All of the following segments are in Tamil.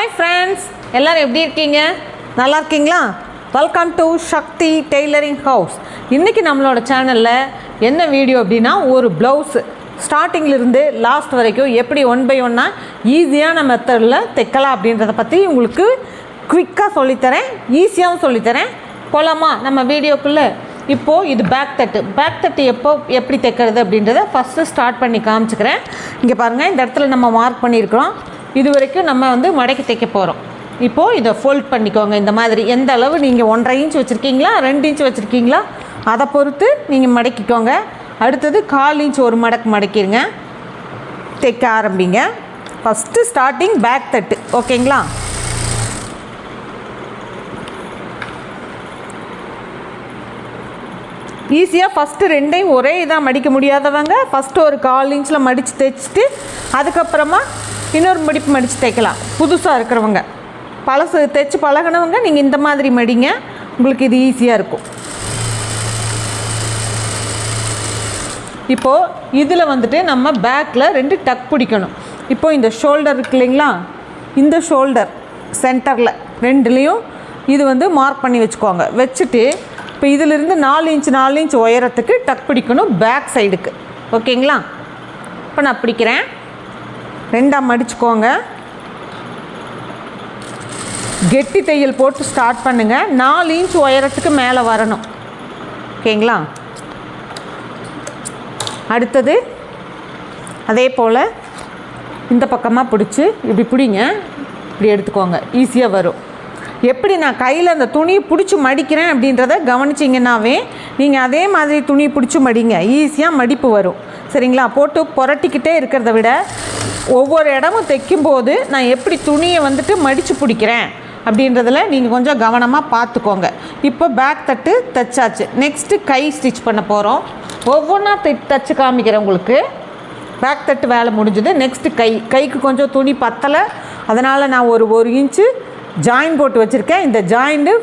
ஹாய் ஃப்ரெண்ட்ஸ் எல்லோரும் எப்படி இருக்கீங்க? நல்லா இருக்கீங்களா? Welcome to Shakti tailoring house இன்றைக்கி நம்மளோட சேனலில் என்ன வீடியோ அப்படின்னா ஒரு ப்ளவுஸ் ஸ்டார்டிங்கிலிருந்து லாஸ்ட் வரைக்கும் எப்படி ஒன் பை ஒன்னாக ஈஸியான மெத்தடில் தைக்கலாம் அப்படின்றத பற்றி உங்களுக்கு குவிக்காக சொல்லித்தரேன். ஈஸியாகவும் சொல்லித்தரேன். போலாமா நம்ம வீடியோக்குள்ளே இப்போது இது பேக் தட்டு. பேக் தட்டு எப்போ எப்படி தைக்கிறது அப்படின்றத ஃபஸ்ட்டு ஸ்டார்ட் பண்ணி காமிச்சுக்கிறேன். இங்கே பாருங்கள் இந்த இடத்துல நம்ம மார்க் பண்ணியிருக்கிறோம். இது வரைக்கும் நம்ம வந்து மடக்கி தைக்க போகிறோம் இப்போது இதை ஃபோல்ட் பண்ணிக்கோங்க. இந்த மாதிரி எந்த அளவு நீங்கள் ஒன்றரை இன்ச் வச்சுருக்கீங்களா ரெண்டு இன்ச் வச்சுருக்கீங்களா அதை பொறுத்து நீங்கள் மடக்கிக்கோங்க. அடுத்தது கால் இன்ச் ஒரு மடக்கு மடக்கிடுங்க தைக்க ஆரம்பிங்க. ஃபஸ்ட்டு ஸ்டார்டிங் பேக் தட்டு. ஓகேங்களா ஈஸியாக ஃபஸ்ட்டு ரெண்டையும் ஒரே இதாக மடிக்க முடியாதவங்க ஃபஸ்ட்டு ஒரு கால் இன்ச்சில் மடித்து தைச்சிட்டு அதுக்கப்புறமா இன்னொரு மடிப்பு மடித்து தைக்கலாம். புதுசாக இருக்கிறவங்க. பழசு தைச்சு பழகினவங்க நீங்கள் இந்த மாதிரி மடிங்க. உங்களுக்கு இது ஈஸியாக இருக்கும். இப்போது இதில் வந்துட்டு நம்ம பேக்கில் ரெண்டு டக் பிடிக்கணும். இப்போது இந்த ஷோல்டர் இருக்கு இல்லைங்களா? இந்த ஷோல்டர் சென்டரில் ரெண்டுலேயும் இது வந்து மார்க் பண்ணி வச்சுக்கோங்க. வச்சுட்டு இப்போ இதிலிருந்து நாலு இன்ச் நாலு இன்ச் உயரத்துக்கு டக் பிடிக்கணும் பேக் சைடுக்கு. ஓகேங்களா? இப்போ நான் பிடிக்கிறேன். ரெண்டாக மடிச்சுக்கோங்க. கெட்டி தையல் போட்டு ஸ்டார்ட் பண்ணுங்கள் நாலு இன்ச் உயரத்துக்கு மேலே வரணும். ஓகேங்களா? அடுத்தது அதே போல் இந்த பக்கமாக பிடிச்சி இப்படி பிடிங்க. இப்படி எடுத்துக்கோங்க. ஈஸியாக வரும். எப்படி நான் கையில் அந்த துணியை பிடிச்சி மடிக்கிறேன் அப்படின்றத கவனிச்சிங்கன்னாவே நீங்கள் அதே மாதிரி துணியை பிடிச்சி மடிங்க. ஈஸியாக மடிப்பு வரும். சரிங்களா? போட்டு புரட்டிக்கிட்டே இருக்கிறத விட ஒவ்வொரு இடமும் தைக்கும்போது நான் எப்படி துணியை வந்துட்டு மடித்து பிடிக்கிறேன் அப்படின்றதில் நீங்கள் கொஞ்சம் கவனமாக பார்த்துக்கோங்க இப்போ பேக் தட்டு தைச்சாச்சு. நெக்ஸ்ட்டு கை ஸ்டிச் பண்ண போகிறோம் ஒவ்வொன்றா தை தைச்சு காமிக்கிறேன் உங்களுக்கு. பேக் தட்டு வேலை முடிஞ்சுது. நெக்ஸ்ட்டு கை. கைக்கு கொஞ்சம் துணி பத்தலை. அதனால் நான் ஒரு ஒரு இன்ச்சு ஜாயின் போட்டு வச்சுருக்கேன். இந்த ஜாயிண்ட்டு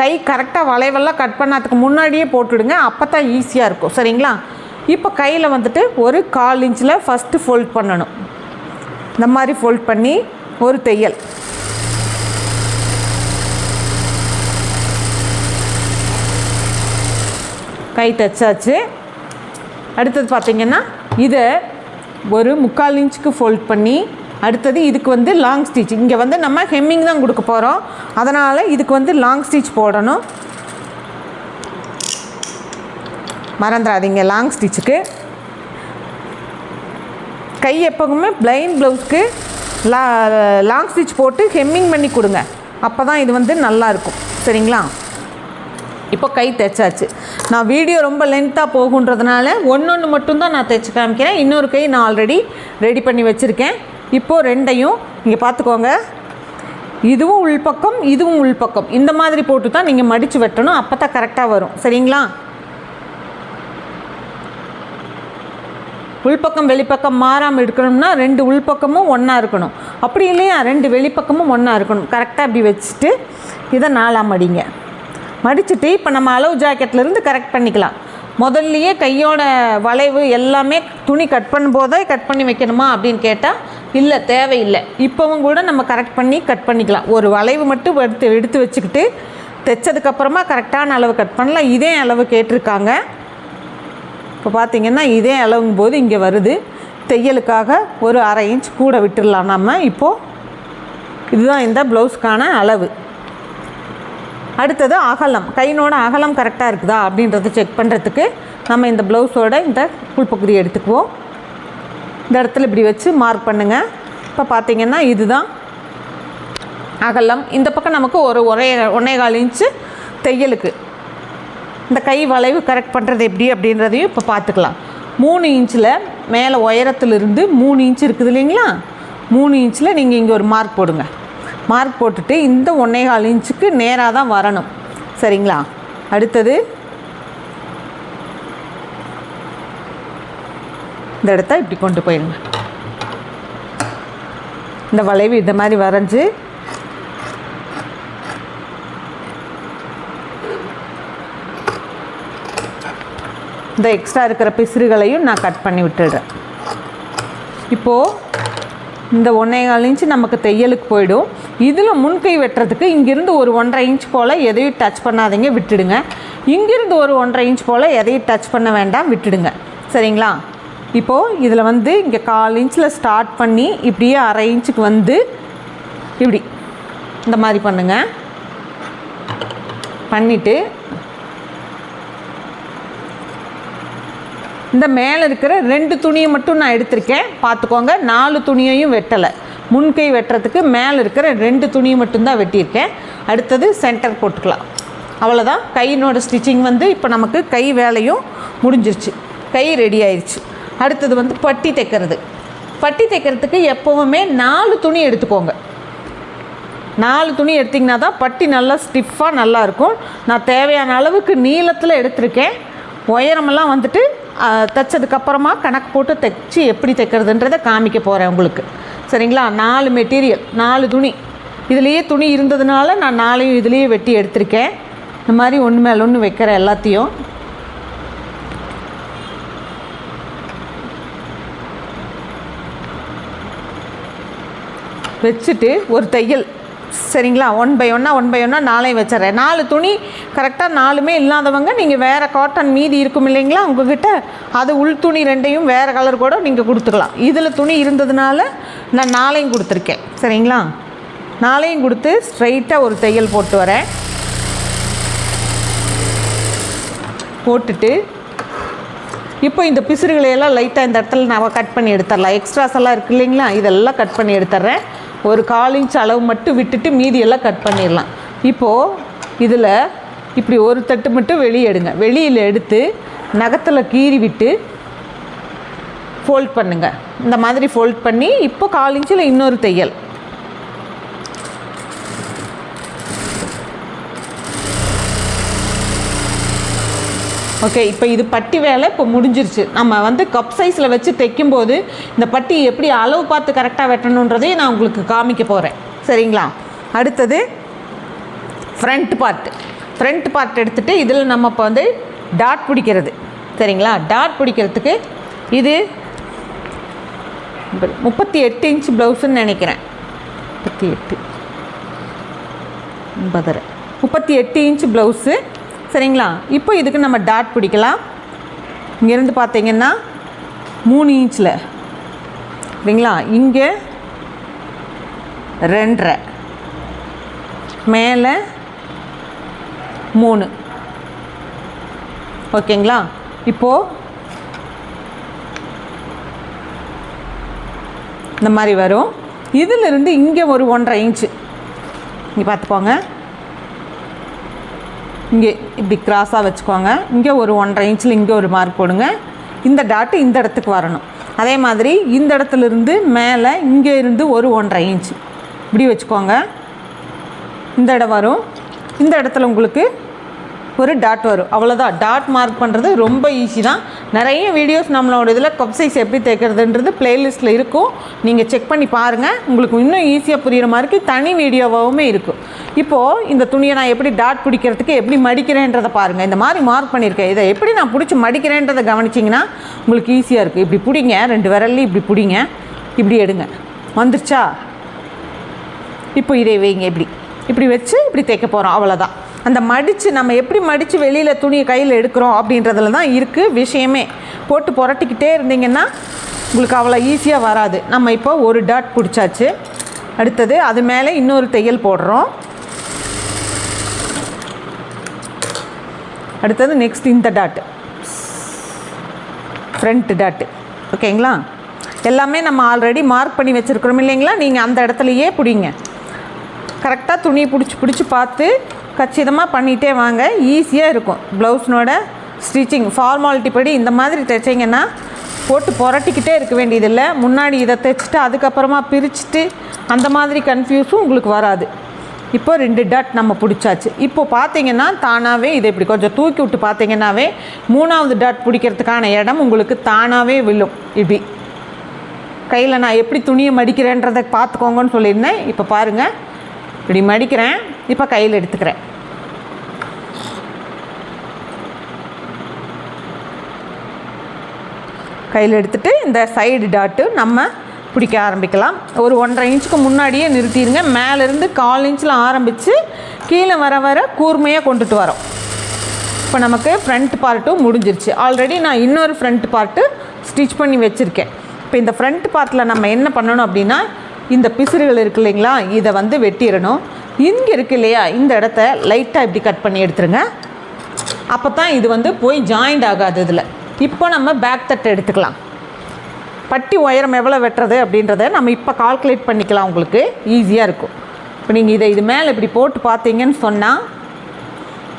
கை கரெக்டாக வளைவெல்லாம் கட் பண்ணாததுக்கு முன்னாடியே போட்டுவிடுங்க அப்போ தான் ஈஸியாக இருக்கும். சரிங்களா? இப்போ கையில் வந்துட்டு ஒரு கால் இன்ச்சில் ஃபஸ்ட்டு ஃபோல்ட் பண்ணணும். இந்த மாதிரி ஃபோல்ட் பண்ணி ஒரு தையல். கை தச்சாச்சு அடுத்தது பார்த்திங்கன்னா இதை ஒரு முக்கால் இன்ச்சுக்கு ஃபோல்ட் பண்ணி அடுத்தது இதுக்கு வந்து லாங் ஸ்டிச் இங்கே வந்து நம்ம ஹெம்மிங் தான் கொடுக்க போகிறோம் அதனால் இதுக்கு வந்து லாங் ஸ்டிச் போடணும். மறந்துடாதீங்க லாங் ஸ்டிச்சுக்கு கை எப்போவுமே பிளைன் ப்ளவுஸ்க்கு லா லாங் ஸ்டிச் போட்டு ஹெம்மிங் பண்ணி கொடுங்க. அப்போ தான் இது வந்து நல்லாயிருக்கும் சரிங்களா? இப்போ கை தைச்சாச்சு. நான் வீடியோ ரொம்ப லென்த்தாக போகுன்றதுனால ஒன்று ஒன்று மட்டும்தான் நான் தைச்சு காமிக்கிறேன். இன்னொரு கை நான் ஆல்ரெடி ரெடி பண்ணி வச்சுருக்கேன். இப்போது ரெண்டையும் இங்கே பார்த்துக்கோங்க இதுவும் உள்பக்கம் இதுவும் உள்பக்கம். இந்த மாதிரி போட்டு தான் நீங்கள் மடித்து வெட்டணும். அப்போ தான் கரெக்டாக வரும். சரிங்களா? உள்பக்கம் வெளிப்பக்கம் மாறாமல் இருக்கணும்னா ரெண்டு உள்பக்கமும் ஒன்றா இருக்கணும். அப்படி இல்லையா? ரெண்டு வெளிப்பக்கமும் ஒன்றா இருக்கணும். கரெக்டாக இப்படி வச்சுட்டு இதை நாலாம் மடிங்க மடிச்சுட்டு இப்போ நம்ம அளவு ஜாக்கெட்லேருந்து கரெக்ட் பண்ணிக்கலாம். முதல்லையே கையோட வளைவு எல்லாமே துணி கட் பண்ணும்போதே கட் பண்ணி வைக்கணுமா அப்படின்னு கேட்டால் இல்லை தேவையில்லை. இப்போவும் கூட நம்ம கரெக்ட் பண்ணி கட் பண்ணிக்கலாம். ஒரு வளைவு மட்டும் எடுத்து எடுத்து வச்சுக்கிட்டு தைச்சதுக்கப்புறமா கரெக்டான அளவு கட் பண்ணலாம். இதே அளவு கேட்டிருக்காங்க. இப்போ பார்த்திங்கன்னா இதே அளவுங்கும் போது இங்கே வருது. தையலுக்காக ஒரு அரை இன்ச் கூட விட்டுடலாம் நம்ம இப்போது இதுதான் இந்த ப்ளவுஸ்க்கான அளவு. அடுத்தது அகலம். கையினோட அகலம் கரெக்டாக இருக்குதா அப்படின்றத செக் பண்ணுறதுக்கு நம்ம இந்த ப்ளவுஸோட இந்த புல்பகுதி எடுத்துக்குவோம். இந்த இடத்துல இப்படி வச்சு மார்க் பண்ணுங்கள் இப்போ பார்த்தீங்கன்னா இதுதான். அகலம். இந்த பக்கம் நமக்கு ஒரு ஒரே ஒன்றே கால் இன்ச்சு தையலுக்கு. இந்த கை வளைவு கரெக்ட் பண்ணுறது எப்படி அப்படின்றதையும் இப்போ பார்த்துக்கலாம் மூணு இன்ச்சில் மேலே உயரத்துலேருந்து மூணு இன்ச் இருக்குது இல்லைங்களா? மூணு இன்ச்சில் நீங்கள் இங்கே ஒரு மார்க் போடுங்க. மார்க் போட்டுட்டு இந்த ஒன்றே கால் இன்ச்சுக்கு நேராக தான் வரணும். சரிங்களா? அடுத்தது இந்த இடத்த இப்படி கொண்டு போயிடுங்க இந்த வளைவு இந்த மாதிரி வரைஞ்சி இந்த எக்ஸ்ட்ரா இருக்கிற பிசிறுகளையும் நான் கட் பண்ணி விட்டுடுறேன். இப்போது இந்த ஒன்றே கால் இன்ச்சு நமக்கு தையலுக்கு போயிடும். இதில் முன்கை வெட்டுறதுக்கு இங்கிருந்து ஒரு ஒன்றரை இன்ச் போல் எதையும் டச் பண்ணாதீங்க விட்டுடுங்க. இங்கிருந்து ஒரு ஒன்றரை இன்ச் போல் எதையும் டச் பண்ண வேண்டாம் விட்டுடுங்க. சரிங்களா? இப்போது இதில் வந்து இங்கே கால் இன்ச்சில் ஸ்டார்ட் பண்ணி இப்படியே அரை இன்ச்சுக்கு வந்து இப்படி இந்த மாதிரி பண்ணுங்கள் பண்ணிவிட்டு இந்த மேலே இருக்கிற ரெண்டு துணியை மட்டும் நான் எடுத்திருக்கேன். பார்த்துக்கோங்க நாலு துணியையும் வெட்டலை. முன்கை வெட்டுறதுக்கு மேலே இருக்கிற ரெண்டு துணியை மட்டும்தான் வெட்டியிருக்கேன். அடுத்தது சென்டர் போட்டுக்கலாம். அவ்வளோதான் கையினோட ஸ்டிச்சிங் வந்து இப்போ நமக்கு கை வேலையும் முடிஞ்சிருச்சு. கை ரெடி ஆயிடுச்சு அடுத்தது வந்து பட்டி தைக்கிறது. பட்டி தைக்கிறதுக்கு எப்போவுமே நாலு துணி எடுத்துக்கோங்க. நாலு துணி எடுத்திங்கன்னா தான் பட்டி நல்லா ஸ்டிஃபாக நல்லாயிருக்கும் நான் தேவையான அளவுக்கு நீளத்தில் எடுத்திருக்கேன். உயரமெல்லாம் வந்துட்டு தைச்சதுக்கப்புறமா கணக்கு போட்டு தைச்சி எப்படி தைக்கிறதுன்றதை காமிக்க போகிறேன் உங்களுக்கு. சரிங்களா? நாலு மெட்டீரியல் நாலு துணி. இதுலேயே துணி இருந்ததுனால நான் நாளையும் இதுலேயே வெட்டி எடுத்திருக்கேன். இந்த மாதிரி ஒன்று மேலே ஒன்று வைக்கிற எல்லாத்தையும். வச்சுட்டு ஒரு தையல். சரிங்களா? ஒன் பை ஒன்னா ஒன் பை ஒன்னா நாளையும் வச்சிட்றேன். நாலு துணி கரெக்டாக நாலுமே இல்லாதவங்க நீங்கள் வேறு காட்டன் மீதி இருக்கும் இல்லைங்களா? உங்ககிட்ட அது உள் துணி ரெண்டையும் வேறு கலர் கூட நீங்கள் கொடுத்துக்கலாம். இதில் துணி இருந்ததுனால நான் நாளையும் கொடுத்துருக்கேன். சரிங்களா? நாளையும் கொடுத்து ஸ்ட்ரைட்டாக ஒரு தையல் போட்டு வரேன். போட்டுட்டு இப்போ இந்த பிசுறுகளை எல்லாம் லைட்டாக இந்த இடத்துல நான் கட் பண்ணி எடுத்துடலாம். எக்ஸ்ட்ராஸ் எல்லாம் இருக்கு இல்லைங்களா? இதெல்லாம் கட் பண்ணி எடுத்துட்றேன். ஒரு கால் இன்ச் அளவு மட்டும் விட்டுட்டு மீதியெல்லாம் கட் பண்ணிடலாம். இப்போது இதில் இப்படி ஒரு தட்டு மட்டும் வெளியே எடுங்க. வெளியில் எடுத்து நகத்தில் கீறி விட்டு ஃபோல்ட் பண்ணுங்கள் இந்த மாதிரி ஃபோல்ட் பண்ணி இப்போ கால் இன்ச்சில் இன்னொரு தையல். ஓகே இப்போ இது பட்டி வேலை இப்போ முடிஞ்சிருச்சு. நம்ம வந்து கப் சைஸில் வச்சு தைக்கும்போது இந்த பட்டி எப்படி அளவு பார்த்து கரெக்டாக வெட்டணுன்றதையும் நான் உங்களுக்கு காமிக்க போகிறேன் சரிங்களா? அடுத்தது ஃப்ரண்ட் பார்ட் ஃப்ரண்ட் பார்ட் எடுத்துகிட்டு இதில் நம்ம இப்போ வந்து டாட் பிடிக்கிறது. சரிங்களா? டாட் பிடிக்கிறதுக்கு இது முப்பத்தி எட்டு இன்ச் ப்ளவுஸுன்னு நினைக்கிறேன். முப்பத்தி எட்டு. ஒன்பதரை முப்பத்தி எட்டு இன்ச் ப்ளவுஸு சரிங்களா? இப்போ இதுக்கு நம்ம டாட் பிடிக்கலாம். இங்கேருந்து பார்த்தீங்கன்னா மூணு இன்ச்சில் சரிங்களா? இங்கே ரெண்டரை. மேலே மூணு. ஓகேங்களா? இப்போது இந்த மாதிரி வரும். இதிலிருந்து இங்கே ஒரு ஒன்றரை இன்ச்சு. இங்கே பார்த்துக்கோங்க. இங்கே இப்படி கிராஸாக வச்சுக்கோங்க. இங்கே ஒரு ஒன்றரை இன்ச்சில் இங்கே ஒரு மார்க் போடுங்க. இந்த டாட்டு இந்த இடத்துக்கு வரணும். அதே மாதிரி இந்த இடத்துலேருந்து மேலே இங்கே இருந்து ஒரு ஒன்றரை இன்ச் இப்படி வச்சுக்கோங்க. இந்த இடம் வரும். இந்த இடத்துல உங்களுக்கு ஒரு டாட் வரும். அவ்வளோதான் டாட் மார்க் பண்ணுறது ரொம்ப ஈஸி தான். நிறைய வீடியோஸ் நம்மளோட இதில் கப் சைஸ் எப்படி தைக்கிறதுன்றது பிளேலிஸ்ட்டில் இருக்கும். நீங்கள் செக் பண்ணி பாருங்கள் உங்களுக்கு இன்னும் ஈஸியாக புரிகிற மாதிரி தனி வீடியோவாகவுமே இருக்கும். இப்போது இந்த துணியை நான் எப்படி டாட் பிடிக்கிறதுக்கு எப்படி மடிக்கிறேன்றதை பாருங்கள் இந்த மாதிரி மார்க் பண்ணியிருக்கேன். இதை எப்படி நான் பிடிச்சி மடிக்கிறேன்றதை கவனிச்சிங்கன்னா உங்களுக்கு ஈஸியாக இருக்குது இப்படி பிடிங்க. ரெண்டு விரல்லையும் இப்படி பிடிங்க. இப்படி எடுங்க. வந்துருச்சா? இப்போ இதை வைங்க. இப்படி. இப்படி வச்சு இப்படி தைக்க போகிறோம் அவ்வளோதான் அந்த மடித்து நம்ம எப்படி மடித்து வெளியில் துணியை கையில் எடுக்கிறோம் அப்படின்றதுல தான் இருக்குது விஷயமே. போட்டு புரட்டிக்கிட்டே இருந்தீங்கன்னா உங்களுக்கு அவ்வளோ ஈஸியாக வராது. நம்ம இப்போ ஒரு டாட் பிடிச்சாச்சு. அடுத்தது அது மேலே இன்னொரு தையல் போடுறோம். அடுத்தது நெக்ஸ்ட் இந்த டாட்டு ஃப்ரண்ட் டாட்டு ஓகேங்களா எல்லாமே நம்ம ஆல்ரெடி மார்க் பண்ணி வச்சுருக்குறோம் இல்லைங்களா? நீங்கள் அந்த இடத்துலையே பிடிங்க. கரெக்டாக துணி பிடிச்சி பிடிச்சி பார்த்து கச்சிதமாக பண்ணிகிட்டே வாங்க. ஈஸியாக இருக்கும். ப்ளவுஸ்னோட ஸ்டிச்சிங் ஃபார்மாலிட்டி படி இந்த மாதிரி தைச்சிங்கன்னா போட்டு புரட்டிக்கிட்டே இருக்க வேண்டியதில்லை. முன்னாடி இதை தைச்சிட்டு அதுக்கப்புறமா பிரிச்சுட்டு அந்த மாதிரி கன்ஃபியூஸும் உங்களுக்கு வராது. இப்போ ரெண்டு டாட் நம்ம பிடிச்சாச்சு. இப்போ பார்த்தீங்கன்னா தானாகவே இதை இப்படி கொஞ்சம் தூக்கி விட்டு பார்த்தீங்கன்னாவே மூணாவது டாட் பிடிக்கிறதுக்கான இடம் உங்களுக்கு தானாகவே விழும். இப்படி. கையில் நான் எப்படி துணியை மடிக்கிறேன்றதை பார்த்துக்கோங்கன்னு சொல்லியிருந்தேன். இப்போ பாருங்கள் இப்படி மடிக்கிறேன். இப்போ கையில் எடுத்துக்கிறேன். கையில் எடுத்துகிட்டு இந்த சைடு டாட்டு நம்ம பிடிக்க ஆரம்பிக்கலாம். ஒரு ஒன்றரை இன்ச்சுக்கு முன்னாடியே நிறுத்திடுங்க. மேலேருந்து கால் இன்ச்சில் ஆரம்பித்து கீழே வர வர கூர்மையாக கொண்டுட்டு வரோம். இப்போ நமக்கு ஃப்ரண்ட் பார்ட்டும் முடிஞ்சிருச்சு. ஆல்ரெடி நான் இன்னொரு ஃப்ரண்ட் பார்ட்டு ஸ்டிச் பண்ணி வச்சுருக்கேன். இப்போ இந்த ஃப்ரண்ட் பார்ட்டில் நம்ம என்ன பண்ணணும் அப்படின்னா இந்த பிசுறுகள் இருக்கு இல்லைங்களா இதை வந்து வெட்டிடணும். இங்கே இருக்கு இல்லையா இந்த இடத்த லைட்டாக இப்படி கட் பண்ணி எடுத்துருங்க. அப்போ தான் இது வந்து போய் ஜாயிண்ட் ஆகாது இதில். இப்போ நம்ம பேக் தட்டை எடுத்துக்கலாம். பட்டி உயரம் எவ்வளோ வெட்டுறது அப்படின்றத நம்ம இப்போ கால்குலேட் பண்ணிக்கலாம் உங்களுக்கு. ஈஸியாக இருக்கும். இப்போ நீங்கள் இதை இது மேலே இப்படி போட்டு பார்த்தீங்கன்னு சொன்னால்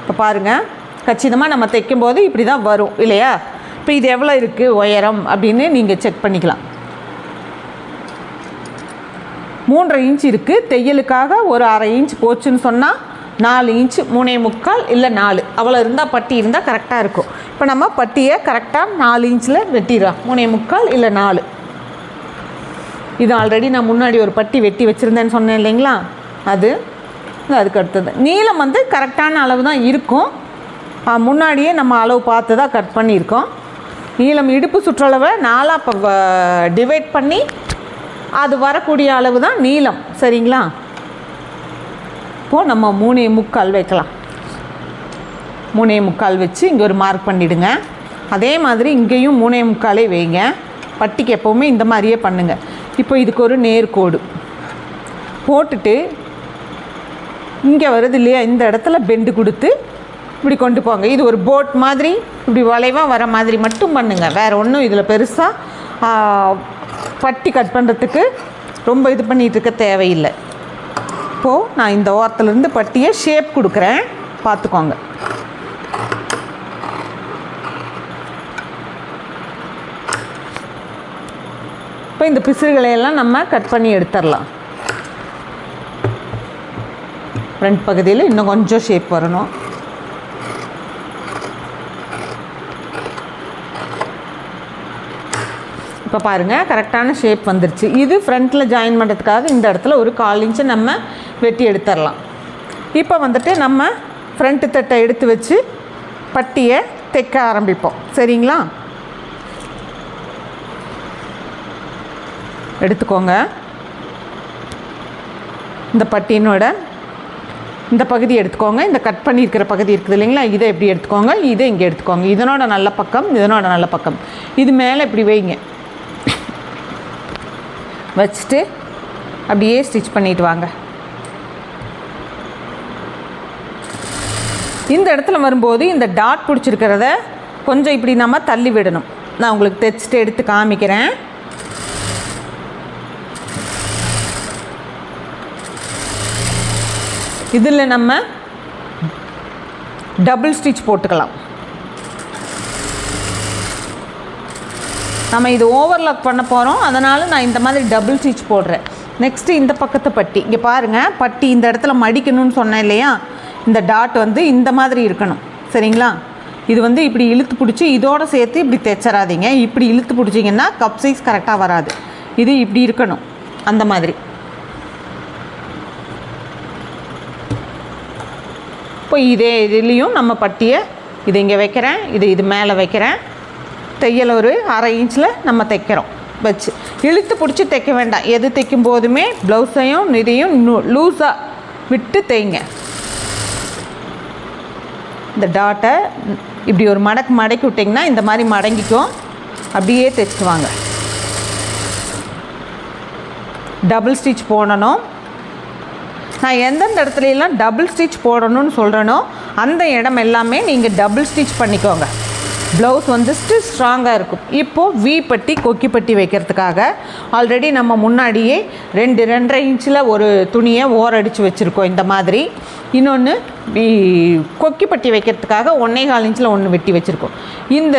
இப்போ பாருங்கள் கச்சிதமாக நம்ம தைக்கும்போது இப்படி தான் வரும் இல்லையா? இப்போ இது எவ்வளோ இருக்குது உயரம் அப்படின்னு நீங்கள் செக் பண்ணிக்கலாம். மூன்றரை இன்ச் இருக்குது தையலுக்காக ஒரு அரை இன்ச் போச்சுன்னு சொன்னால் நாலு இன்ச் மூணே முக்கால் இல்லை நாலு. அவ்வளோ இருந்தால் பட்டி இருந்தால் கரெக்டாக இருக்கும். இப்போ நம்ம பட்டியை கரெக்டாக நாலு இன்ச்சில் வெட்டிடுறோம். மூணே முக்கால் இல்லை நாலு. இது ஆல்ரெடி நான் முன்னாடி ஒரு பட்டி வெட்டி வச்சுருந்தேன்னு சொன்னேன் இல்லைங்களா? அது அதுக்கு அடுத்தது. நீளம் வந்து கரெக்டான அளவு தான் இருக்கும். முன்னாடியே நம்ம அளவு பார்த்து தான் கட் பண்ணியிருக்கோம். நீளம் இடுப்பு சுற்றளவை நாலாக இப்போ டிவைட் பண்ணி அது வரக்கூடிய அளவு தான் நீளம். சரிங்களா? இப்போது நம்ம மூணே முக்கால் வைக்கலாம். மூணே முக்கால் வச்சு இங்கே ஒரு மார்க் பண்ணிவிடுங்க அதே மாதிரி இங்கேயும் மூணே முக்காலே வைங்க. பட்டிக்கு எப்போவுமே இந்த மாதிரியே பண்ணுங்கள் இப்போ இதுக்கு ஒரு நேர்கோடு போட்டுட்டு இங்கே வருது இல்லையா இந்த இடத்துல பெண்டு கொடுத்து இப்படி கொண்டு போங்க. இது ஒரு போட் மாதிரி இப்படி வளைவாக வர மாதிரி மட்டும் பண்ணுங்கள் வேறு ஒன்றும் இதில் பெருசாக பட்டி கட் பண்ணுறதுக்கு ரொம்ப இது பண்ணிகிட்டு இருக்க தேவையில்லை. இப்போது நான் இந்த ஓரத்துலேருந்து பட்டியை ஷேப் கொடுக்குறேன். பார்த்துக்கோங்க. இப்போ இந்த பிசுறுகளை எல்லாம் நம்ம கட் பண்ணி எடுத்துடலாம். ஃப்ரண்ட் பகுதியில் இன்னும் கொஞ்சம் ஷேப் வரணும். இப்போ பாருங்கள் கரெக்டான ஷேப் வந்துருச்சு. இது ஃப்ரண்ட்டில் ஜாயின் பண்ணுறதுக்காக இந்த இடத்துல ஒரு கால் இன்ச்சு நம்ம வெட்டி எடுத்துடலாம். இப்போ வந்துட்டு நம்ம ஃப்ரண்ட்டு தட்டை எடுத்து வச்சு பட்டியை தைக்க ஆரம்பிப்போம். சரிங்களா? எடுத்துக்கோங்க. இந்த பட்டியினோட இந்த பகுதி எடுத்துக்கோங்க. இந்த கட் பண்ணியிருக்கிற பகுதி இருக்குது இல்லைங்களா? இதை எப்படி எடுத்துக்கோங்க. இதை இங்கே எடுத்துக்கோங்க. இதனோட நல்ல பக்கம் இதனோட நல்ல பக்கம். இது மேலே இப்படி வைங்க. வச்சுட்டு அப்படியே ஸ்டிச் பண்ணிட்டு வாங்க. இந்த இடத்துல வரும்போது இந்த டாட் பிடிச்சிருக்கிறத கொஞ்சம் இப்படி நம்ம தள்ளி விடணும். நான் உங்களுக்கு தைச்சிட்டு எடுத்து காமிக்கிறேன். இதில் நம்ம டபுள் ஸ்டிச் போட்டுக்கலாம். நம்ம இது ஓவர்லாக் பண்ண போகிறோம் அதனால் நான் இந்த மாதிரி டபுள் ஸ்டிச் போடுறேன். நெக்ஸ்ட்டு இந்த பக்கத்து பட்டி. இங்கே பாருங்கள் பட்டி இந்த இடத்துல மடிக்கணும்னு சொன்னேன் இல்லையா? இந்த டாட் வந்து இந்த மாதிரி இருக்கணும். சரிங்களா? இது வந்து இப்படி இழுத்து பிடிச்சி இதோட சேர்த்து இப்படி தைச்சராதீங்க இப்படி இழுத்து பிடிச்சிங்கன்னா கப் சைஸ் கரெக்டாக வராது. இது இப்படி இருக்கணும். அந்த மாதிரி. இப்போ இதே இதுலேயும் நம்ம பட்டியை இது இங்கே வைக்கிறேன். இது இது மேலே வைக்கிறேன். தையல் ஒரு அரை இன்ச்சில் நம்ம தைக்கிறோம். வச்சு. இழுத்து பிடிச்சி தைக்க வேண்டாம். எது தைக்கும் போதுமே ப்ளவுஸையும் இதையும் லூஸாக விட்டு தைங்க. இந்த டாட்டை இப்படி ஒரு மடக்கு மடக்கி விட்டிங்கன்னா இந்த மாதிரி மடங்கிக்கும். அப்படியே தைச்சிட்டு வாங்க. டபுள் ஸ்டிச் போடணும். நான் எந்தெந்த இடத்துலலாம் டபுள் ஸ்டிச் போடணும்னு சொல்கிறேனோ அந்த இடம் எல்லாமே நீங்கள் டபுள் ஸ்டிச் பண்ணிக்கோங்க. ப்ளவுஸ் வந்துட்டு ஸ்ட்ராங்காக இருக்கும் இப்போது வி பட்டி கொக்கி பட்டி வைக்கிறதுக்காக ஆல்ரெடி நம்ம முன்னாடியே ரெண்டு ரெண்டரை இன்ச்சில் ஒரு துணியை ஓரடித்து வச்சுருக்கோம் இந்த மாதிரி. இன்னொன்று கொக்கி பட்டி வைக்கிறதுக்காக ஒன்றே கால் இன்ச்சில் ஒன்று வெட்டி வச்சுருக்கோம். இந்த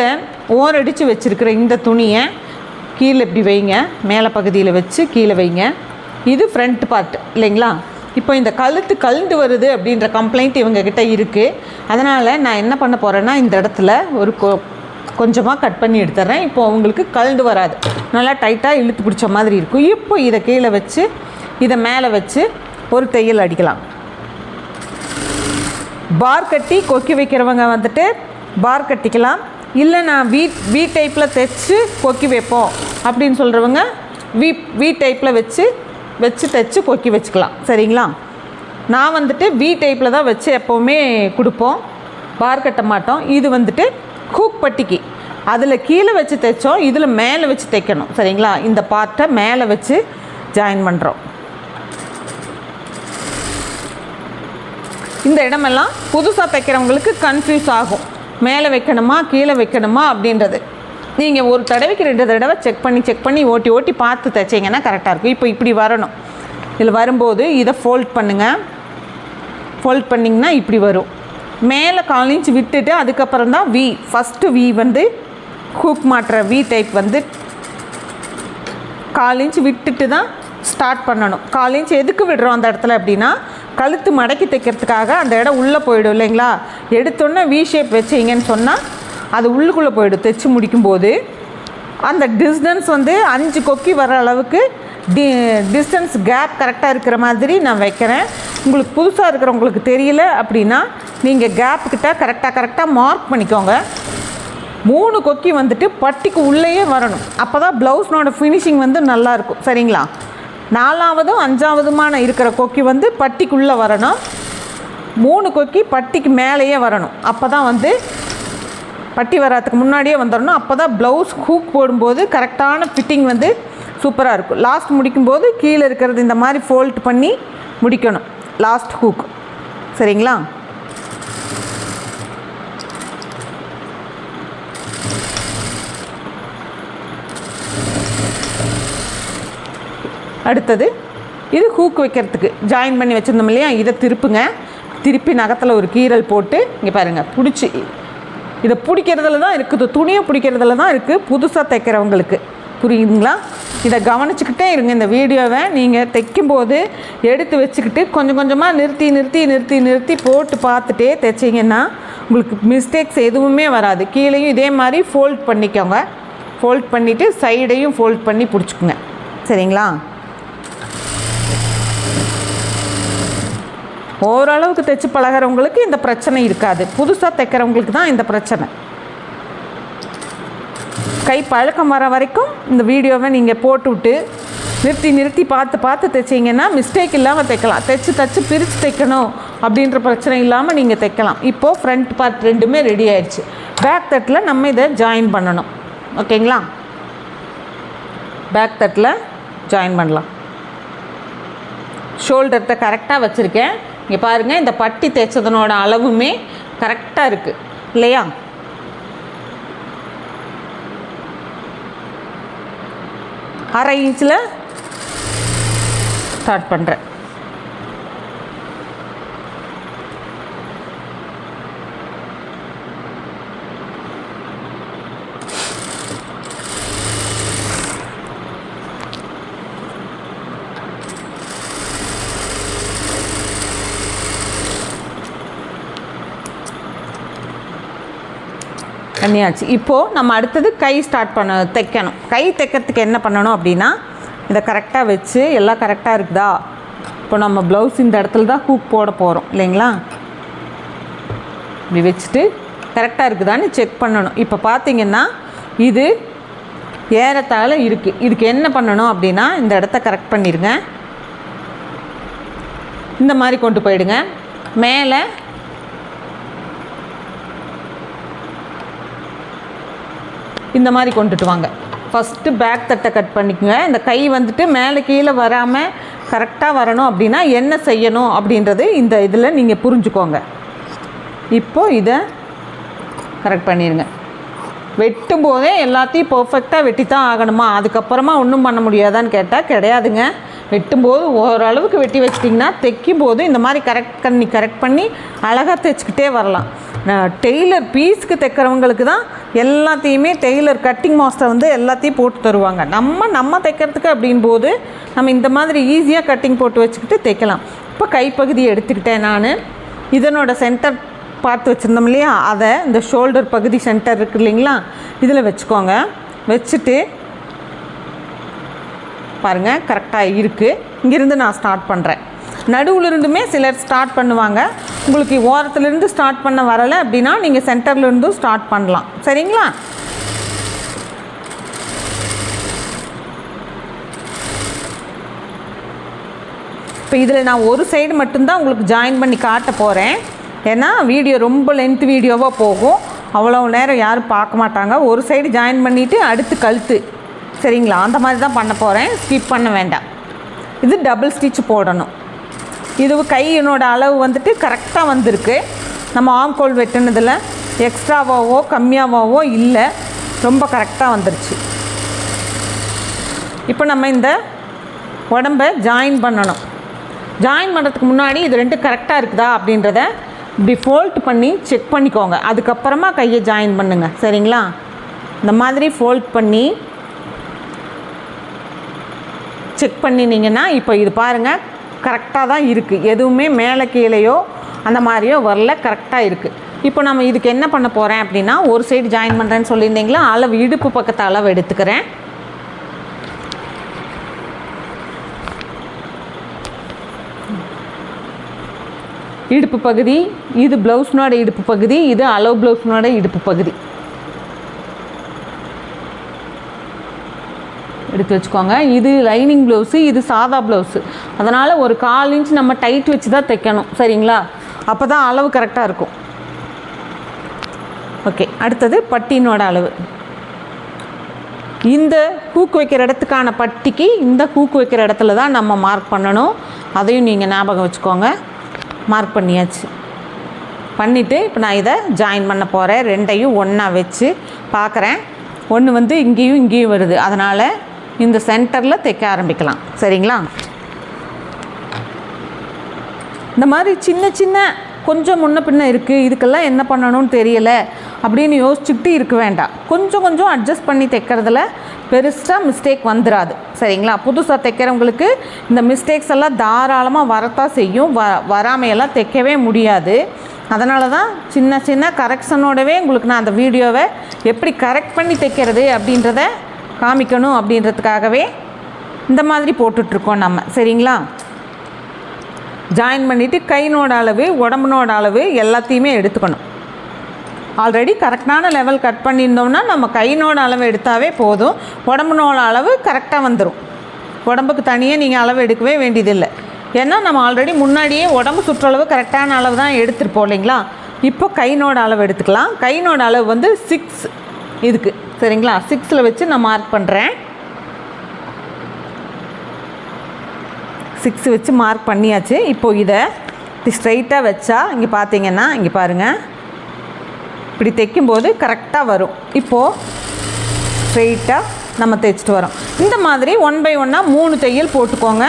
ஓரடித்து வச்சுருக்கிற இந்த துணியை கீழே இப்படி வைங்க. மேலே பகுதியில் வச்சு கீழே வைங்க. இது ஃப்ரண்ட் பார்ட் இல்லைங்களா? இப்போ இந்த கழுத்து கழுந்து வருது அப்படின்ற கம்ப்ளைண்ட் இவங்கக்கிட்ட இருக்குது அதனால் நான் என்ன பண்ண போகிறேன்னா இந்த இடத்துல ஒரு கொ கொஞ்சமாக கட் பண்ணி எடுத்துட்றேன் இப்போ உங்களுக்கு கழுந்து வராது. நல்லா டைட்டாக இழுத்து பிடிச்ச மாதிரி இருக்கும். இப்போ இதை கீழே வச்சு இதை மேலே வச்சு ஒரு தையல் அடிக்கலாம். பார் கட்டி கொக்கி வைக்கிறவங்க வந்துட்டு பார் கட்டிக்கலாம். இல்லை நான் வீ வீ டைப்பில் தைச்சு கொக்கி வைப்போம் அப்படின்னு சொல்கிறவங்க வீ வீ டைப்பில் வச்சு வச்சு தைச்சு கொக்கி வச்சுக்கலாம். சரிங்களா? நான் வந்துட்டு வி டைப்பில் தான் வச்சு எப்போவுமே கொடுப்போம். பார் கட்ட மாட்டோம். இது வந்துட்டு ஹூக் பட்டிக்கு. அதில் கீழே வச்சு தைச்சோம். இதில் மேலே வச்சு தைக்கணும். சரிங்களா? இந்த பார்ட்டை மேலே வச்சு ஜாயின் பண்ணுறோம் இந்த இடமெல்லாம் புதுசாக தைக்கிறவங்களுக்கு கன்ஃபியூஸ் ஆகும். மேலே வைக்கணுமா? கீழே வைக்கணுமா? அப்படின்றது. நீங்கள் ஒரு தடவைக்கு ரெண்டு தடவை செக் பண்ணி செக் பண்ணி ஓட்டி ஓட்டி பார்த்து தைச்சிங்கன்னா கரெக்டாக இருக்கும். இப்போ இப்படி வரணும். இதில் வரும்போது இதை ஃபோல்ட் பண்ணுங்கள் ஃபோல்ட் பண்ணிங்கன்னா இப்படி வரும். மேலே கால் இன்ச் விட்டுட்டு அதுக்கப்புறம் தான் வி ஃபஸ்ட்டு வி வந்து ஹூக் மாட்டுற வி டைப் வந்து கால் இன்ச் விட்டுட்டு தான் ஸ்டார்ட் பண்ணணும். கால் இன்ச் எதுக்கு விடுறோம் அந்த இடத்துல அப்படின்னா கழுத்து மடக்கி தைக்கிறதுக்காக அந்த இடம் உள்ளே போயிடும் இல்லைங்களா? எடுத்தோன்னே வி ஷேப் வச்சிங்கன்னு சொன்னால் அது உள்ளுக்குள்ளே போயிடும். தைச்சு முடிக்கும்போது அந்த டிஸ்டன்ஸ் வந்து அஞ்சு கொக்கி வர அளவுக்கு டி டிஸ்டன்ஸ் கேப் கரெக்டாக இருக்கிற மாதிரி நான் வைக்கிறேன். உங்களுக்கு புதுசாக இருக்கிறவங்களுக்கு தெரியல அப்படின்னா நீங்கள் கேப்புக்கிட்ட கரெக்டாக கரெக்டாக மார்க் பண்ணிக்கோங்க. மூணு கொக்கி வந்துட்டு பட்டிக்கு உள்ளேயே வரணும். அப்போ தான் ப்ளவுஸ்னோட ஃபினிஷிங் வந்து நல்லாயிருக்கும் சரிங்களா? நாலாவதும் அஞ்சாவதுமான இருக்கிற கொக்கி வந்து பட்டிக்குள்ளே வரணும். மூணு கொக்கி பட்டிக்கு மேலேயே வரணும். அப்போ தான் வந்து பட்டி வராதுக்கு முன்னாடியே வந்துடணும். அப்போ தான் ப்ளவுஸ் ஹூக் போடும்போது கரெக்டான ஃபிட்டிங் வந்து சூப்பராக இருக்கும். லாஸ்ட் முடிக்கும்போது கீழே இருக்கிறது இந்த மாதிரி ஃபோல்ட் பண்ணி முடிக்கணும். லாஸ்ட் ஹூக் சரிங்களா? அடுத்தது இது ஹூக் வைக்கிறதுக்கு. ஜாயின் பண்ணி வச்சுருந்தோம் இல்லையா? இதை திருப்புங்க. திருப்பி நகத்தில் ஒரு கீரல் போட்டு இங்கே பாருங்கள் பிடிச்சி இதை பிடிக்கிறதுல தான் இருக்குது. துணியை பிடிக்கிறதுல தான் இருக்குது. புதுசாக தைக்கிறவங்களுக்கு. புரியுதுங்களா? இதை கவனிச்சுக்கிட்டே இருங்க. இந்த வீடியோவை நீங்கள் தைக்கும்போது எடுத்து வச்சுக்கிட்டு கொஞ்சம் கொஞ்சமாக நிறுத்தி நிறுத்தி நிறுத்தி நிறுத்தி போட்டு பார்த்துட்டே தைச்சிங்கன்னா உங்களுக்கு மிஸ்டேக்ஸ் எதுவுமே வராது. கீழேயும் இதே மாதிரி ஃபோல்ட் பண்ணிக்கோங்க. ஃபோல்ட் பண்ணிவிட்டு சைடையும் ஃபோல்ட் பண்ணி பிடிச்சிக்குங்க. சரிங்களா? ஓரளவுக்கு தைச்சி பழகிறவங்களுக்கு இந்த பிரச்சனை இருக்காது. புதுசாக தைக்கிறவங்களுக்கு தான் இந்த பிரச்சனை. கை பழக்கம் வர வரைக்கும் இந்த வீடியோவை நீங்கள் போட்டுவிட்டு நிறுத்தி நிறுத்தி பார்த்து பார்த்து தைச்சிங்கன்னா மிஸ்டேக் இல்லாமல் தைக்கலாம். தைச்சு தைச்சு பிரித்து தைக்கணும் அப்படின்ற பிரச்சனை இல்லாமல் நீங்கள் தைக்கலாம். இப்போது ஃப்ரண்ட் பார்ட் ரெண்டுமே ரெடி ஆயிடுச்சு. பேக் தட்டில் நம்ம இதை ஜாயின் பண்ணணும். ஓகேங்களா? பேக் தட்டில் ஜாயின் பண்ணலாம். ஷோல்டர்கிட்ட கரெக்டாக வச்சுருக்கேன். இங்கே பாருங்கள் இந்த பட்டி தைச்சதனோட அளவுமே கரெக்டாக இருக்குது இல்லையா? அரை இன்ச்சில் ஸ்டார்ட் பண்ணுறேன் பண்ணியாச்சு. இப்போது நம்ம அடுத்தது கை ஸ்டார்ட் பண்ண தைக்கணும். கை தைக்கிறதுக்கு என்ன பண்ணணும் அப்படின்னா இதை கரெக்டாக வச்சு எல்லாம் கரெக்டாக இருக்குதா? இப்போ நம்ம ப்ளவுஸ் இந்த இடத்துல தான் ஹூக் போட போகிறோம் இல்லைங்களா? இப்படி வச்சுட்டு கரெக்டாக இருக்குதான்னு செக் பண்ணணும். இப்போ பார்த்தீங்கன்னா இது ஏறத்தாழ இருக்குது இதுக்கு என்ன பண்ணணும் அப்படின்னா இந்த இடத்த கரெக்ட் பண்ணிடுங்க இந்த மாதிரி கொண்டு போயிடுங்க. மேலே இந்த மாதிரி கொண்டுட்டு வாங்க ஃபஸ்ட்டு பேக் தட்டை கட் பண்ணிக்கோங்க. இந்த கை வந்துட்டு மேலே கீழே வராமல் கரெக்டாக வரணும் அப்படின்னா என்ன செய்யணும் அப்படின்றது இந்த இதில் நீங்கள் புரிஞ்சுக்கோங்க. இப்போது இதை கரெக்ட் பண்ணிடுங்க வெட்டும் போதே எல்லாத்தையும் பர்ஃபெக்டாக வெட்டி தான் ஆகணுமா? அதுக்கப்புறமா ஒன்றும் பண்ண முடியாதான்னு கேட்டால் கிடையாதுங்க. வெட்டும்போது ஓரளவுக்கு வெட்டி வச்சிட்டிங்கன்னா தைக்கும் போது இந்த மாதிரி கரெக்ட் பண்ணி கரெக்ட் பண்ணி அழகாக தைச்சிக்கிட்டே வரலாம். டெய்லர் பீஸ்க்கு தைக்கிறவங்களுக்கு தான் எல்லாத்தையுமே டெய்லர் கட்டிங் மாஸ்டர் வந்து எல்லாத்தையும் போட்டு தருவாங்க. நம்ம நம்ம தைக்கிறதுக்கு அப்படின் போது நம்ம இந்த மாதிரி ஈஸியாக கட்டிங் போட்டு வச்சுக்கிட்டு தைக்கலாம். இப்போ கைப்பகுதி எடுத்துக்கிட்டேன் நான். இதனோட சென்டர் பார்த்து வச்சுருந்தோம் இல்லையா? அதை இந்த ஷோல்டர் பகுதி சென்டர் இருக்கு இல்லைங்களா? இதில் வச்சுக்கோங்க. வச்சுட்டு பாருங்கள் கரெக்டாக இருக்குது இங்கேருந்து நான் ஸ்டார்ட் பண்ணுறேன் நடுவுலேருந்துமே சிலர் ஸ்டார்ட் பண்ணுவாங்க. உங்களுக்கு ஓரத்துலேருந்து ஸ்டார்ட் பண்ண வரலை அப்படின்னா நீங்கள் சென்டர்லேருந்தும் ஸ்டார்ட் பண்ணலாம். சரிங்களா? இப்போ இதில் நான் ஒரு சைடு மட்டும்தான் உங்களுக்கு ஜாயின் பண்ணி காட்ட போகிறேன் ஏன்னா வீடியோ ரொம்ப லென்த் வீடியோவாக போகும். அவ்வளோ நேரம் யாரும் பார்க்க மாட்டாங்க. ஒரு சைடு ஜாயின் பண்ணிவிட்டு அடுத்து கழுத்து. சரிங்களா? அந்த மாதிரி தான் பண்ண போகிறேன் ஸ்கிப் பண்ண வேண்டாம். இது டபுள் ஸ்டிச் போடணும். இது கையினோட அளவு வந்துட்டு கரெக்டாக வந்திருக்கு. நம்ம ஆம்கோல் வெட்டினதில் எக்ஸ்ட்ராவாவோ கம்மியாவாவோ இல்லை. ரொம்ப கரெக்டாக வந்துருச்சு. இப்போ நம்ம இந்த உடம்ப ஜாயின் பண்ணணும். ஜாயின் பண்ணுறதுக்கு முன்னாடி இது ரெண்டும் கரெக்டாக இருக்குதா அப்படின்றத இப்படி ஃபோல்ட் பண்ணி செக் பண்ணிக்கோங்க. அதுக்கப்புறமா கையை ஜாயின் பண்ணுங்க. சரிங்களா? இந்த மாதிரி ஃபோல்ட் பண்ணி செக் பண்ணினீங்கன்னா இப்போ இது பாருங்கள் கரெக்டாக தான் இருக்குது எதுவுமே மேலே கீழேயோ அந்த மாதிரியோ வரல கரெக்டாக இருக்குது இப்போ நம்ம இதுக்கு என்ன பண்ண போகிறேன் அப்படின்னா ஒரு சைடு ஜாயின் பண்ணுறேன்னு சொல்லியிருந்தீங்களா? அளவு இடுப்பு பக்கத்து அளவு எடுத்துக்கிறேன். இடுப்பு பகுதி இது ப்ளவுஸ்னோட இடுப்பு பகுதி இது அளவு ப்ளவுஸ்னோட இடுப்பு பகுதி. எடுத்து வச்சுக்கோங்க. இது லைனிங் ப்ளவுஸு இது சாதா ப்ளவுஸு. அதனால் ஒரு கால் இன்ச் நம்ம டைட் வச்சு தான் தைக்கணும். சரிங்களா? அப்போ தான் அளவு கரெக்டாக இருக்கும். ஓகே அடுத்தது பட்டினோட அளவு. இந்த கூக்கு வைக்கிற இடத்துக்கான பட்டிக்கு இந்த கூக்கு வைக்கிற இடத்துல தான் நம்ம மார்க் பண்ணணும். அதையும் நீங்கள் ஞாபகம் வச்சுக்கோங்க. மார்க் பண்ணியாச்சு. பண்ணிவிட்டு இப்போ நான் இதை ஜாயின் பண்ண போகிறேன் ரெண்டையும் ஒன்றா வச்சு பார்க்குறேன் ஒன்று வந்து இங்கேயும் இங்கேயும் வருது. அதனால் இந்த சென்டரில் தைக்க ஆரம்பிக்கலாம். சரிங்களா? இந்த மாதிரி சின்ன சின்ன கொஞ்சம் முன்ன பின்ன இருக்குது இதுக்கெல்லாம் என்ன பண்ணணும்னு தெரியலை அப்படின்னு யோசிச்சுக்கிட்டு இருக்க வேண்டாம். கொஞ்சம் கொஞ்சம் அட்ஜஸ்ட் பண்ணி தைக்கிறதுல பெருசாக மிஸ்டேக் வந்துடாது சரிங்களா? புதுசாக தைக்கிறவங்களுக்கு இந்த மிஸ்டேக்ஸ் எல்லாம் தாராளமாக வரத்தான் செய்யும். வ வராமையெல்லாம் தைக்கவே முடியாது. அதனால தான் சின்ன சின்ன கரெக்ஷனோடவே உங்களுக்கு நான் அந்த வீடியோவை எப்படி கரெக்ட் பண்ணி தைக்கிறது அப்படின்றத காமிக்கணும் அப்படின்றதுக்காகவே இந்த மாதிரி போட்டுட்ருக்கோம் நம்ம. சரிங்களா? ஜாயின் பண்ணிவிட்டு கையினோட அளவு உடம்புனோட அளவு எல்லாத்தையுமே எடுத்துக்கணும். ஆல்ரெடி கரெக்டான லெவல் கட் பண்ணியிருந்தோம்னா நம்ம கையினோட அளவு எடுத்தாவே போதும். உடம்புனோட அளவு கரெக்டாக வந்துடும் உடம்புக்கு தனியாக நீங்கள் அளவு எடுக்கவே வேண்டியதில்லை. ஏன்னா நம்ம ஆல்ரெடி முன்னாடியே உடம்பு சுற்றளவு கரெக்டான அளவு தான் எடுத்துருப்போம் இல்லைங்களா? இப்போ கையினோட அளவு எடுத்துக்கலாம். கையினோட அளவு வந்து சிக்ஸ் இதுக்கு. சரிங்களா? சிக்ஸில் வச்சு நான் மார்க் பண்ணுறேன் சிக்ஸ் வச்சு மார்க் பண்ணியாச்சு. இப்போது இதை இப்படி ஸ்ட்ரைட்டாக வச்சா இங்கே பார்த்தீங்கன்னா இங்கே பாருங்கள் இப்படி தைக்கும்போது கரெக்டாக வரும். இப்போது ஸ்ட்ரைட்டாக நம்ம தைச்சிட்டு வரோம். இந்த மாதிரி ஒன் பை ஒன்னாக மூணு தையல் போட்டுக்கோங்க.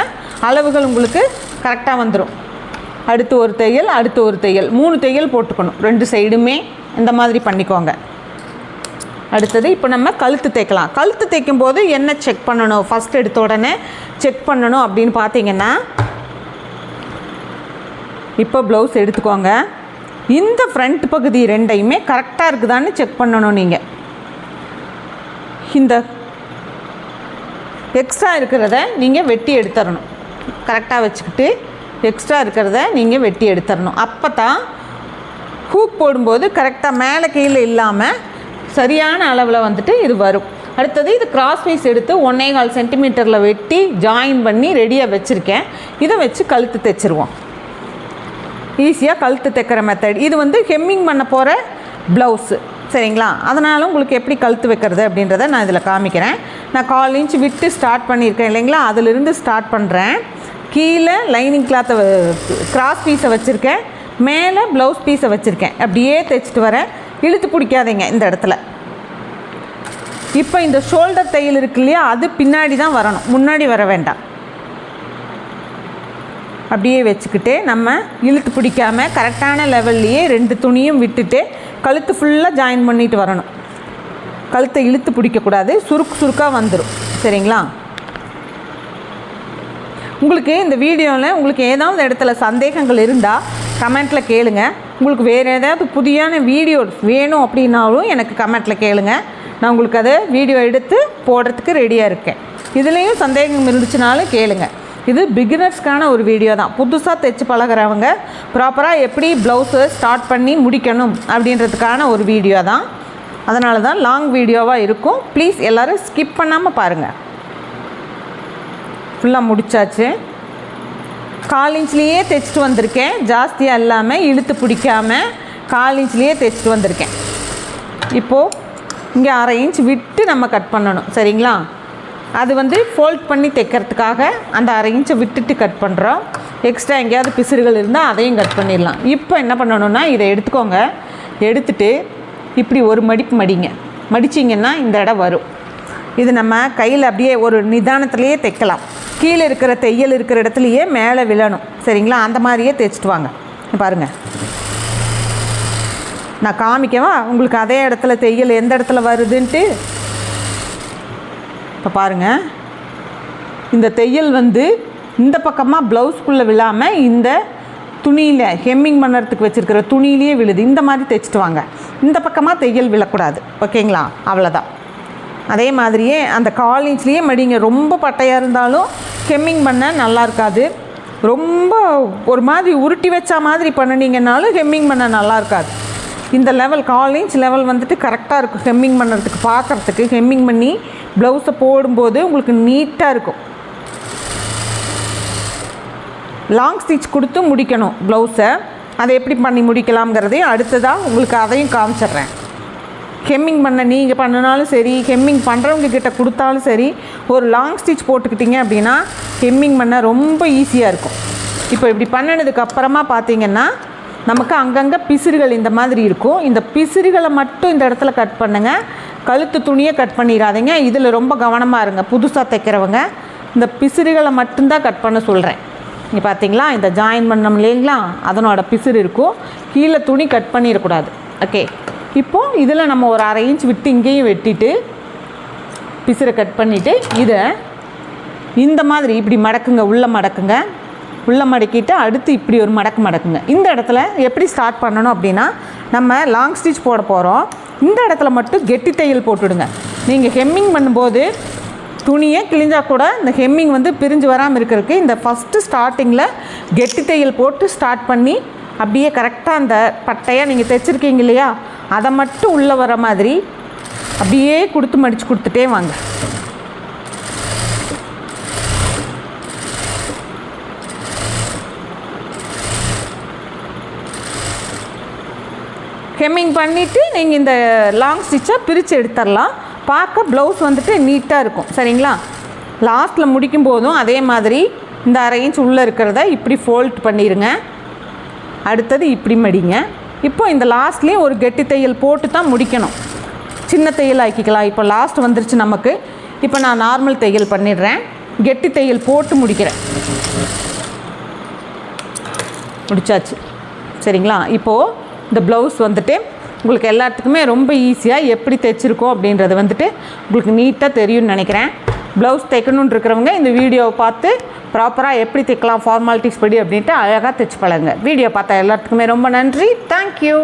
அளவுகள் உங்களுக்கு கரெக்டாக வந்துடும் அடுத்து ஒரு தையல் அடுத்து ஒரு தையல். மூணு தையல் போட்டுக்கணும். ரெண்டு சைடுமே இந்த மாதிரி பண்ணிக்கோங்க. அடுத்தது இப்போ நம்ம கழுத்து தைக்கலாம் கழுத்து தைக்கும் போது என்ன செக் பண்ணணும்? ஃபஸ்ட் எடுத்த உடனே செக் பண்ணணும் அப்படின்னு பார்த்தீங்கன்னா இப்போ ப்ளவுஸ் எடுத்துக்கோங்க. இந்த ஃப்ரண்ட் பகுதி ரெண்டையுமே கரெக்டாக இருக்குதான்னு செக் பண்ணணும் நீங்கள் இந்த எக்ஸ்ட்ரா இருக்கிறத நீங்கள் வெட்டி எடுத்துடணும். கரெக்டாக வச்சுக்கிட்டு எக்ஸ்ட்ரா இருக்கிறத நீங்கள் வெட்டி எடுத்துடணும். அப்போ தான் ஹூக் போடும்போது கரெக்டாக மேலே கீழே இல்லாமல் சரியான அளவில் வந்துட்டு இது வரும். அடுத்தது இது கிராஸ் பீஸ் எடுத்து ஒன்றே கால் சென்டிமீட்டரில் வெட்டி ஜாயின் பண்ணி ரெடியாக வச்சுருக்கேன். இதை வச்சு கழுத்து தைச்சிருவோம். ஈஸியாக கழுத்து தைக்கிற மெத்தட் இது வந்து ஹெம்மிங் பண்ண போகிற ப்ளவுஸு சரிங்களா? அதனால் உங்களுக்கு எப்படி கழுத்து வைக்கிறது அப்படின்றத நான் இதில் காமிக்கிறேன். நான் கால் இன்ச் விட்டு ஸ்டார்ட் பண்ணியிருக்கேன் இல்லைங்களா? அதிலிருந்து ஸ்டார்ட் பண்ணுறேன் கீழே லைனிங் கிளாத்தை கிராஸ் பீஸை வச்சுருக்கேன். மேலே ப்ளவுஸ் பீஸை வச்சுருக்கேன். அப்படியே தைச்சிட்டு வரேன். இழுத்து பிடிக்காதீங்க இந்த இடத்துல. இப்போ இந்த ஷோல்டர் தையல் இருக்கு இல்லையா அது பின்னாடி தான் வரணும். முன்னாடி வர வேண்டாம். அப்படியே வச்சுக்கிட்டு நம்ம இழுத்து பிடிக்காம கரெக்டான லெவல்லையே ரெண்டு துணியும் விட்டுட்டு கழுத்து ஃபுல்லாக ஜாயின் பண்ணிட்டு வரணும். கழுத்தை இழுத்து பிடிக்கக்கூடாது சுருக்கு சுருக்காக வந்துடும் சரிங்களா? உங்களுக்கு இந்த வீடியோவில் உங்களுக்கு ஏதாவது இடத்துல சந்தேகங்கள் இருந்தால் கமெண்ட்டில் கேளுங்க. உங்களுக்கு வேறு ஏதாவது புதியான வீடியோ வேணும் அப்படின்னாலும் எனக்கு கமெண்ட்டில் கேளுங்க. நான் உங்களுக்கு அதை வீடியோ எடுத்து போடுறதுக்கு ரெடியாக இருக்கேன். இதுலேயும் சந்தேகம் இருந்துச்சுனாலும் கேளுங்க. இது பிகினர்ஸ்க்கான ஒரு வீடியோ தான். புதுசாக தைச்சு பழகிறவங்க ப்ராப்பராக எப்படி ப்ளவுஸை ஸ்டார்ட் பண்ணி முடிக்கணும் அப்படின்றதுக்கான ஒரு வீடியோ தான். அதனால தான் லாங் வீடியோவாக இருக்கும். ப்ளீஸ் எல்லோரும் ஸ்கிப் பண்ணாமல் பாருங்கள் ஃபுல்லாக முடிச்சாச்சு. கால் இன்ச்லேயே தைச்சிட்டு வந்திருக்கேன். ஜாஸ்தியாக இல்லாமல் இழுத்து பிடிக்காம கால் இன்ச்லேயே தைச்சிட்டு வந்திருக்கேன். இப்போது இங்கே அரை இன்ச் விட்டு நம்ம கட் பண்ணணும். சரிங்களா? அது வந்து ஃபோல்ட் பண்ணி தைக்கிறதுக்காக அந்த அரை இன்ச்சை விட்டுட்டு கட் பண்ணுறோம் எக்ஸ்ட்ரா எங்கேயாவது பிசுறுகள் இருந்தால் அதையும் கட் பண்ணிடலாம். இப்போ என்ன பண்ணணும்னா இதை எடுத்துக்கோங்க. எடுத்துட்டு இப்படி ஒரு மடிப்பு மடிங்க. மடிச்சிங்கன்னா இந்த இடம் வரும். இது நம்ம கையில் அப்படியே ஒரு நிதானத்துலேயே தைக்கலாம் கீழே இருக்கிற தையல் இருக்கிற இடத்துலையே மேலே விழணும். சரிங்களா? அந்த மாதிரியே தைச்சிட்டு வாங்க. பாருங்கள் நான் காமிக்கவா? உங்களுக்கு அதே இடத்துல தையல் எந்த இடத்துல வருதுன்ட்டு? இப்போ பாருங்கள் இந்த தையல் வந்து இந்த பக்கமாக ப்ளவுஸ்க்குள்ளே விழாமல் இந்த துணியில் ஹெம்மிங் பண்ணுறதுக்கு வச்சுருக்கிற துணியிலேயே விழுது. இந்த மாதிரி தைச்சிட்டு வாங்க. இந்த பக்கமாக தையல் விழக்கூடாது. ஓகேங்களா? அவ்வளோதான் அதே மாதிரியே அந்த கால் இன்ச்லேயே மடிங்க ரொம்ப பட்டையாக இருந்தாலும் ஹெம்மிங் பண்ண நல்லா இருக்காது. ரொம்ப ஒரு மாதிரி உருட்டி வச்சா மாதிரி பண்ணினீங்கனாலும் ஹெம்மிங் பண்ண நல்லா இருக்காது. இந்த லெவல் கால் இன்ச் லெவல் வந்துட்டு கரெக்டாக இருக்கும். ஹெம்மிங் பண்ணுறதுக்கு பார்க்குறதுக்கு ஹெம்மிங் பண்ணி ப்ளவுஸை போடும்போது உங்களுக்கு நீட்டாக இருக்கும். லாங் ஸ்டிச் கொடுத்து முடிக்கணும் ப்ளவுஸை அதை எப்படி பண்ணி முடிக்கலாம்ங்கிறதையும் அடுத்ததாக உங்களுக்கு அதையும் காமிச்சிடுறேன். ஹெம்மிங் பண்ண நீங்கள் பண்ணினாலும் சரி ஹெம்மிங் பண்ணுறவங்க கிட்ட கொடுத்தாலும் சரி ஒரு லாங் ஸ்டிச் போட்டுக்கிட்டிங்க அப்படின்னா ஹெம்மிங் பண்ண ரொம்ப ஈஸியாக இருக்கும். இப்போ இப்படி பண்ணினதுக்கு அப்புறமா பார்த்தீங்கன்னா நமக்கு அங்கங்கே பிசிறுகள் இந்த மாதிரி இருக்கும். இந்த பிசிறுகளை மட்டும் இந்த இடத்துல கட் பண்ணுங்கள் கழுத்து துணியை கட் பண்ணிடாதீங்க. இதில் ரொம்ப கவனமாக இருங்க. புதுசாக தைக்கிறவங்க இந்த பிசிறுகளை மட்டும்தான் கட் பண்ண சொல்கிறேன் இங்கே பார்த்தீங்களா? இந்த ஜாயின் பண்ணோம் இல்லைங்களா? அதனோட பிசிறு இருக்கும். கீழே துணி கட் பண்ணிடக்கூடாது. ஓகே இப்போது இதில் நம்ம ஒரு அரை இன்ச் விட்டு இங்கேயும் வெட்டிட்டு பிசுரை கட் பண்ணிவிட்டு இதை இந்த மாதிரி இப்படி மடக்குங்க உள்ளே மடக்குங்க. உள்ளே மடக்கிட்டு அடுத்து இப்படி ஒரு மடக்கு மடக்குங்க. இந்த இடத்துல எப்படி ஸ்டார்ட் பண்ணணும் அப்படின்னா நம்ம லாங் ஸ்டிச் போட போகிறோம் இந்த இடத்துல மட்டும் கெட்டி தையல் போட்டுடுங்க. நீங்கள் ஹெம்மிங் பண்ணும்போது துணியை கிழிஞ்சால் கூட இந்த ஹெம்மிங் வந்து பிரிஞ்சு வராமல் இருக்கிறதுக்கு இந்த ஃபஸ்ட்டு ஸ்டார்டிங்கில் கெட்டி தையல் போட்டு ஸ்டார்ட் பண்ணி அப்படியே கரெக்டாக அந்த பட்டையாக நீங்கள் தைச்சிருக்கீங்க இல்லையா? அதை மட்டும் உள்ளே வர மாதிரி அப்படியே கொடுத்து மடித்து கொடுத்துட்டே வாங்க. ஹெம்மிங் பண்ணிவிட்டு நீங்கள் இந்த லாங் ஸ்டிச்சை பிரித்து எடுத்துடலாம். பார்க்க ப்ளவுஸ் வந்துட்டு நீட்டாக இருக்கும். சரிங்களா? லாஸ்ட்டில் முடிக்கும் போதும் அதே மாதிரி இந்த அரை இன்ச் உள்ளே இருக்கிறத இப்படி ஃபோல்ட் பண்ணிடுங்க அடுத்தது இப்படி மடிங்க. இப்போ இந்த லாஸ்ட்லேயும் ஒரு கெட்டி தையல் போட்டு தான் முடிக்கணும். சின்ன தையல் ஆக்கிக்கலாம். இப்போ லாஸ்ட் வந்துருச்சு நமக்கு. இப்போ நான் நார்மல் தையல் பண்ணிடுறேன். கெட்டி தையல் போட்டு முடிக்கிறேன். முடிச்சாச்சு. சரிங்களா? இப்போது இந்த ப்ளவுஸ் வந்துட்டு உங்களுக்கு எல்லாத்துக்குமே ரொம்ப ஈஸியாக எப்படி தைச்சிருக்கோம் அப்படின்றது வந்துட்டு உங்களுக்கு நீட்டாக தெரியும்னு நினைக்கிறேன். ப்ளவுஸ் தைக்கணுன்னு இருக்கிறவங்க இந்த வீடியோவை பார்த்து ப்ராப்பராக எப்படி தைக்கலாம் ஃபார்மாலிட்டிஸ் படி அப்படின்ட்டு அழகாக தைச்சு பழங்க வீடியோ பார்த்தா எல்லாத்துக்குமே ரொம்ப நன்றி. தேங்க்யூ